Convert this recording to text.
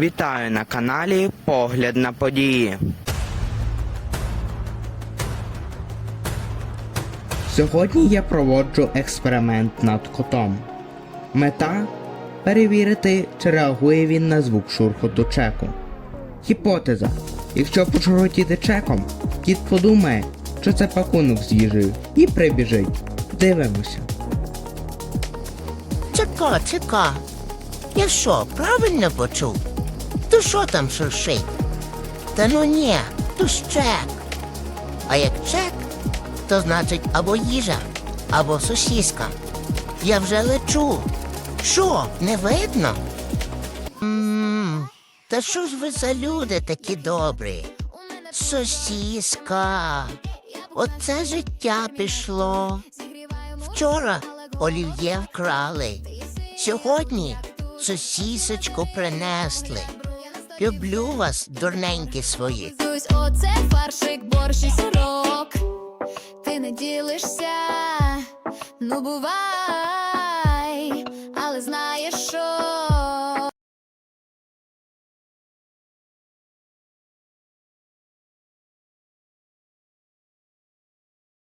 Вітаю на каналі Погляд на події. Сьогодні я проводжу експеримент над котом. Мета перевірити, чи реагує він на звук шурхоту чеку. Гіпотеза. Якщо пошурхотіти чеком, кіт подумає, що це пакунок з їжею і прибіжить. Дивимося. Чека, чека. Я що, правильно почув? То що там шуршить? Та ну ні, то ж чек. А як чек, то значить або їжа, або сосіска. Я вже лечу. Що, не видно? Ммм, та що ж ви за люди такі добрі? Сосіска. Оце життя пішло. Вчора олів'є вкрали. Сьогодні сосісочку принесли. Люблю вас, дурненькі свої. Зусь, оце фаршик, борщ і сирок. Ти не ділишся, ну бувай.